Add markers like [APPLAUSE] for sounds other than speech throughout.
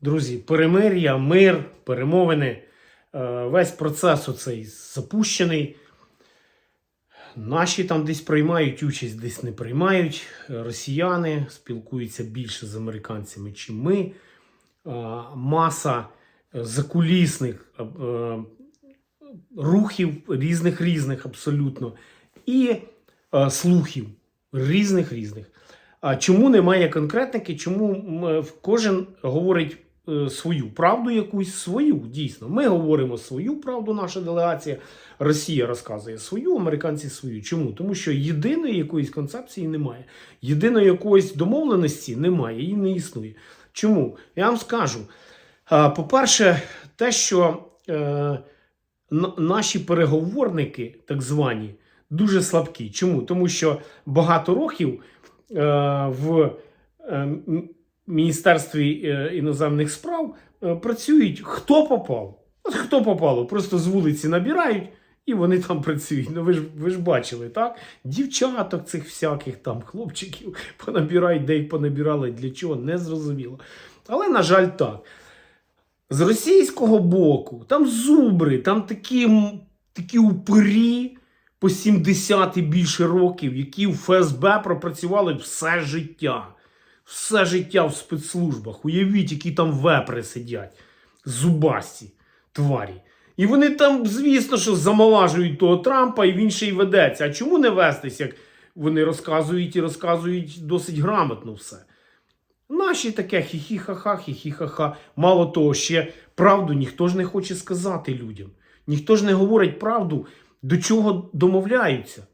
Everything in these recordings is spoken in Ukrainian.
Друзі, перемир'я, мир, перемовини, е, весь процес оцей запущений. Наші там десь приймають участь, десь не приймають. Росіяни спілкуються більше з американцями, чим ми. Е, Маса закулісних е, рухів різних різних абсолютно. І слухів різних різних. А чому немає конкретники? Чому кожен говорить свою правду якусь свою? Дійсно, ми говоримо свою правду, наша делегація. Росія розказує свою, американці свою. Чому? Тому що єдиної якоїсь концепції немає, єдиної якоїсь домовленості немає, її не існує. Чому? Я вам скажу. По-перше, те, що е, наші переговорники, так звані, дуже слабкі. Чому? Тому що багато років е, в е, Міністерстві е, іноземних справ е, працюють хто попав. От хто попало, просто з вулиці набирають. І вони там працюють. Ну ви ж ви ж бачили, так? Дівчаток цих всяких там хлопчиків [LAUGHS] понабирають, де їх понабирали, для чого, не зрозуміло. Але, на жаль, так. З російського боку, там зубри, там такі, такі упирі по 70 і більше років, які в ФСБ пропрацювали все життя. Все життя в спецслужбах. Уявіть, які там вепри сидять. Зубасті тварі. І вони там, звісно, що замолажують того Трампа, і він ще й ведеться. А чому не вестись, як вони розказують і розказують досить грамотно все? Наші таке хі-хі-ха-ха, хі-хі-ха-ха. Мало того, ще правду ніхто ж не хоче сказати людям. Ніхто ж не говорить правду, до чого домовляються,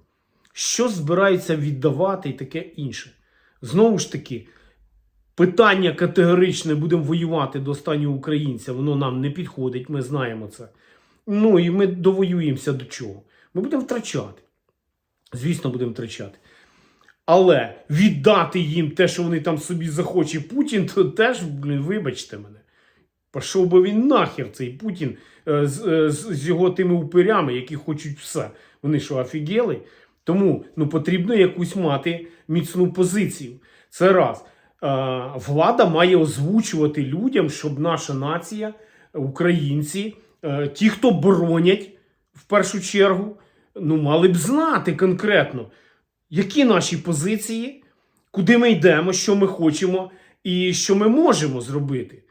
що збираються віддавати і таке інше. Знову ж таки, питання категоричне будемо воювати до останнього українця, воно нам не підходить, ми знаємо це. Ну і ми довоюємося до чого. Ми будемо втрачати. Звісно, будемо втрачати. Але віддати їм те, що вони там собі захоче Путін, то теж, блін, вибачте мене. Пішов би він нахер цей Путін е, з, е, з, з його тими упирями, які хочуть все. Вони що, офігели? Тому ну, потрібно якусь мати міцну позицію. Це раз. Е, влада має озвучувати людям, щоб наша нація, українці, е, ті, хто боронять в першу чергу, ну, мали б знати конкретно, які наші позиції, куди ми йдемо, що ми хочемо і що ми можемо зробити,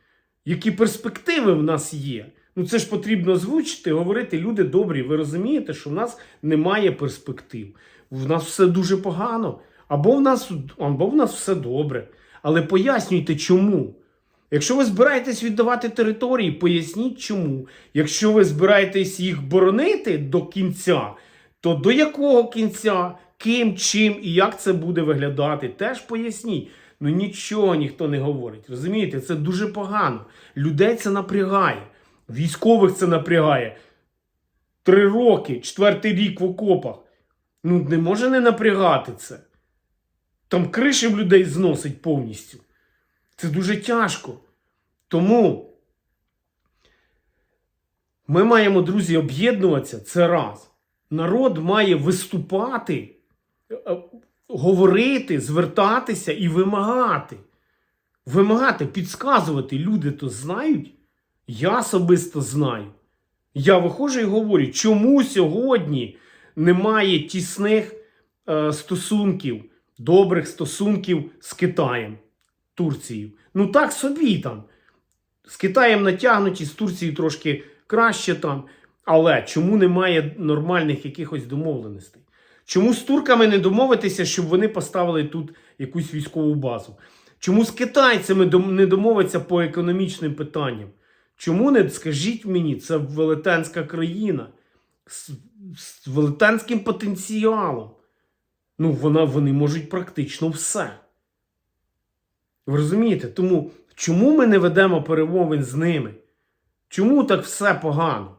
які перспективи в нас є. Ну це ж потрібно озвучити, говорити, люди добрі, ви розумієте, що в нас немає перспектив. В нас все дуже погано, або в нас, або в нас все добре. Але пояснюйте, чому. Якщо ви збираєтесь віддавати території, поясніть чому. Якщо ви збираєтесь їх боронити до кінця, то до якого кінця, ким, чим і як це буде виглядати, теж поясніть. Ну нічого ніхто не говорить. Розумієте, це дуже погано. Людей це напрягає, військових це напрягає. Три роки, четвертий рік в окопах. Ну не може не напрягати це. Там криші в людей зносить повністю. Це дуже тяжко. Тому ми маємо, друзі, об'єднуватися це раз. Народ має виступати, е, говорити, звертатися і вимагати. Вимагати, підказувати. Люди то знають. Я особисто знаю. Я виходжу і говорю, чому сьогодні немає тісних е, стосунків, добрих стосунків з Китаєм, Турцією. Ну так собі там. З Китаєм натягнуті, з Турцією трошки краще там. Але чому немає нормальних якихось домовленостей? Чому з турками не домовитися, щоб вони поставили тут якусь військову базу? Чому з китайцями не домовитися по економічним питанням? Чому не скажіть мені, це велетенська країна з, з велетенським потенціалом. Ну, вона, вони можуть практично все. Ви розумієте? Тому чому ми не ведемо перемовин з ними? Чому так все погано?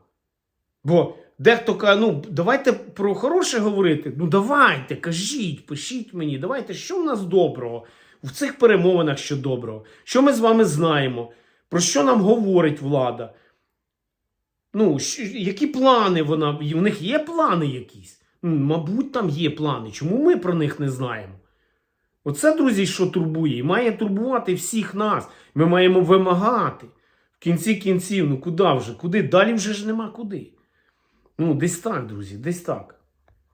Бо дехто каже, ну давайте про хороше говорити. Ну давайте, кажіть, пишіть мені, давайте, що в нас доброго в цих перемовинах, що доброго, що ми з вами знаємо, про що нам говорить влада. Ну, які плани вона, в них є плани якісь? Мабуть, там є плани. Чому ми про них не знаємо? Оце, друзі, що турбує, і має турбувати всіх нас. Ми маємо вимагати. В кінці кінців, ну куди вже? Куди? Далі вже ж нема куди. Ну, десь так, друзі, десь так.